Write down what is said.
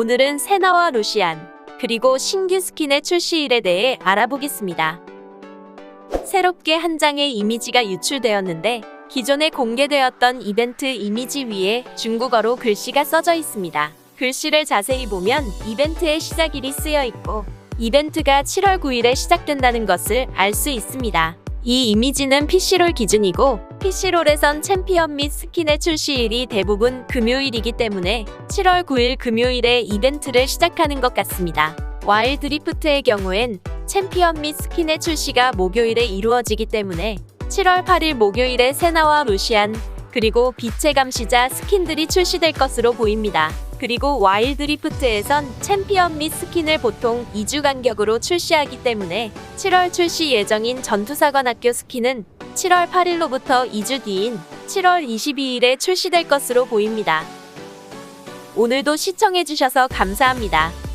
오늘은 세나와 루시안, 그리고 신규 스킨의 출시일에 대해 알아보겠습니다. 새롭게 한 장의 이미지가 유출되었는데 기존에 공개되었던 이벤트 이미지 위에 중국어로 글씨가 써져 있습니다. 글씨를 자세히 보면 이벤트의 시작일이 쓰여 있고 이벤트가 7월 9일에 시작된다는 것을 알 수 있습니다. 이 이미지는 PC롤 기준이고 PC롤에선 챔피언 및 스킨의 출시일이 대부분 금요일이기 때문에 7월 9일 금요일에 이벤트를 시작하는 것 같습니다. 와일 드리프트의 경우엔 챔피언 및 스킨의 출시가 목요일에 이루어지기 때문에 7월 8일 목요일에 세나와 루시안 그리고 빛의 감시자 스킨들이 출시될 것으로 보입니다. 그리고 와일 드리프트에선 챔피언 및 스킨을 보통 2주 간격으로 출시하기 때문에 7월 출시 예정인 전투사관학교 스킨은 7월 8일로부터 2주 뒤인 7월 22일에 출시될 것으로 보입니다. 오늘도 시청해주셔서 감사합니다.